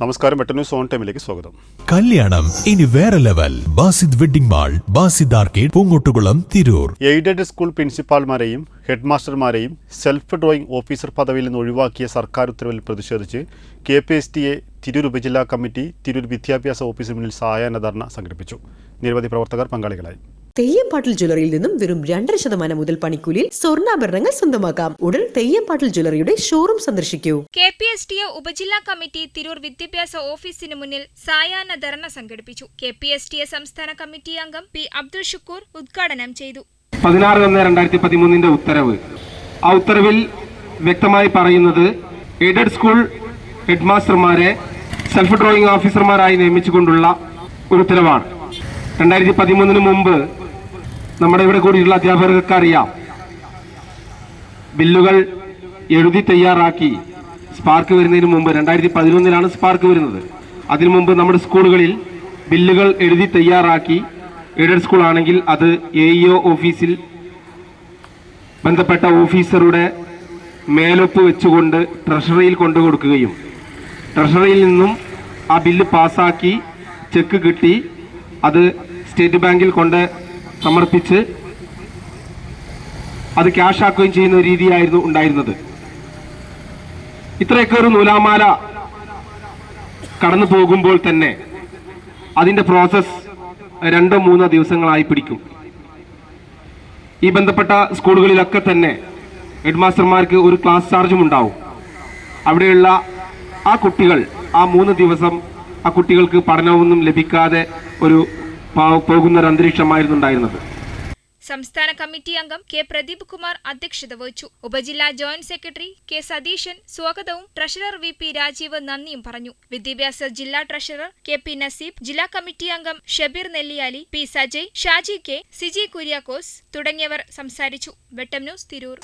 നമസ്കാരം വെട്ട zone on ടൈമിലേക്ക് സ്വാഗതം. കല്യാണം ഇനി വേറെ level. Basid wedding mall Basid arcade Poongottukulam Tirur. Aided school പ്രിൻസിപ്പാൾമാരെയും head മാസ്റ്റർമാരെയും സെൽഫ് ഡ്രോയിങ് ഓഫീസർ പദവിയിൽ നിന്ന് ഒഴിവാക്കിയ സർക്കാർ ഉത്തരവിൽ പ്രതിഷേധിച്ച് K P S T A Tirur ഉപജില്ലാ കമ്മിറ്റി തിരൂർ വിദ്യാഭ്യാസ ഓഫീസിന് മുന്നിൽ സായാഹ്ന ധർണ സംഘടിപ്പിച്ചു. നിരവധി പ്രവർത്തകർ പങ്കാളികളായി. തെയ്യംപാട്ടിൽ ജ്വല്ലറിയിൽ നിന്നും വെറും രണ്ടര ശതമാനം മുതൽ പണിക്കൂലിയിൽ സ്വർണാഭരണങ്ങൾ സ്വന്തമാക്കാം. ഉടൻ തെയ്യംപാട്ടിൽ ജ്വല്ലറിയുടെ ഷോറൂം സന്ദർശിക്കൂ. K P S T A ഉപജില്ലാ കമ്മിറ്റി തിരൂർ വിദ്യാഭ്യാസ ഓഫീസിന് മുന്നിൽ സായാഹ്ന ധർണ സംഘടിപ്പിച്ചു. K P S T A സംസ്ഥാന കമ്മിറ്റി അംഗം പി അബ്ദുൾ ഷുക്കൂർ ഉദ്ഘാടനം ചെയ്തു. പതിനാറ് ഒന്ന് രണ്ടായിരത്തി പതിമൂന്നിന്റെ ഉത്തരവ്. ആ ഉത്തരവിൽ വ്യക്തമായി പറയുന്നത് എയ്ഡഡ് സ്കൂൾ ഹെഡ് മാസ്റ്റർമാരെ സെൽഫ് ഡ്രോയിങ് ഓഫീസർമാരായി നിയമിച്ചുകൊണ്ടുള്ള ഒരു ഉത്തരവാണ്. രണ്ടായിരത്തി പതിമൂന്നിന് മുമ്പ് നമ്മുടെ ഇവിടെ കൂടിയുള്ള അധ്യാപകർക്ക് അറിയാം. ബില്ലുകൾ എഴുതി തയ്യാറാക്കി സ്പാർക്ക് വരുന്നതിന് മുമ്പ് രണ്ടായിരത്തി പതിനൊന്നിലാണ് സ്പാർക്ക് വരുന്നത്. അതിനു മുമ്പ് നമ്മുടെ സ്കൂളുകളിൽ ബില്ലുകൾ എഴുതി തയ്യാറാക്കി എയ്ഡഡ് സ്കൂൾ ആണെങ്കിൽ അത് എ ഇഒ ഓഫീസിൽ ബന്ധപ്പെട്ട ഓഫീസറുടെ മേലൊപ്പ് വെച്ചുകൊണ്ട് ട്രഷറിയിൽ കൊണ്ടു കൊടുക്കുകയും ട്രഷറിയിൽ നിന്നും ആ ബില്ല് പാസ്സാക്കി ചെക്ക് കിട്ടി അത് സ്റ്റേറ്റ് ബാങ്കിൽ കൊണ്ട് സമർപ്പിച്ച് അത് ക്യാഷ് ആക്കുകയും ചെയ്യുന്ന രീതിയായിരുന്നു ഉണ്ടായിരുന്നത്. ഇത്രയൊക്കെ ഒരു നൂലാമാല കടന്നു പോകുമ്പോൾ തന്നെ അതിന്റെ പ്രോസസ് രണ്ടോ മൂന്നോ ദിവസങ്ങളായി പിടിക്കും. ഈ ബന്ധപ്പെട്ട സ്കൂളുകളിലൊക്കെ തന്നെ ഹെഡ് മാസ്റ്റർമാർക്ക് ഒരു ക്ലാസ് ചാർജും ഉണ്ടാവും. അവിടെയുള്ള ആ കുട്ടികൾ ആ മൂന്ന് ദിവസം ആ കുട്ടികൾക്ക് പഠനമൊന്നും ലഭിക്കാതെ ഒരു പോകുന്ന ഒരു അന്തരീക്ഷമായിരുന്നു ഉണ്ടായിരുന്നത് സംസ്ഥാന കമ്മിറ്റി അംഗം കെ പ്രദീപ് കുമാർ അധ്യക്ഷത വഹിച്ചു. ഉപജില്ലാ ജോയിന്റ് സെക്രട്ടറി കെ സതീശൻ സ്വാഗതവും ട്രഷറർ വി പി രാജീവ് നന്ദിയും പറഞ്ഞു. വിദ്യാഭ്യാസ ജില്ലാ ട്രഷറർ കെ പി നസീബ് ജില്ലാ കമ്മിറ്റി അംഗം ഷബീർ നെല്ലിയാലി പി സജയ് ഷാജി കെ സിജി കുര്യാക്കോസ് തുടങ്ങിയവർ സംസാരിച്ചു. വെട്ടം ന്യൂസ് തിരൂർ.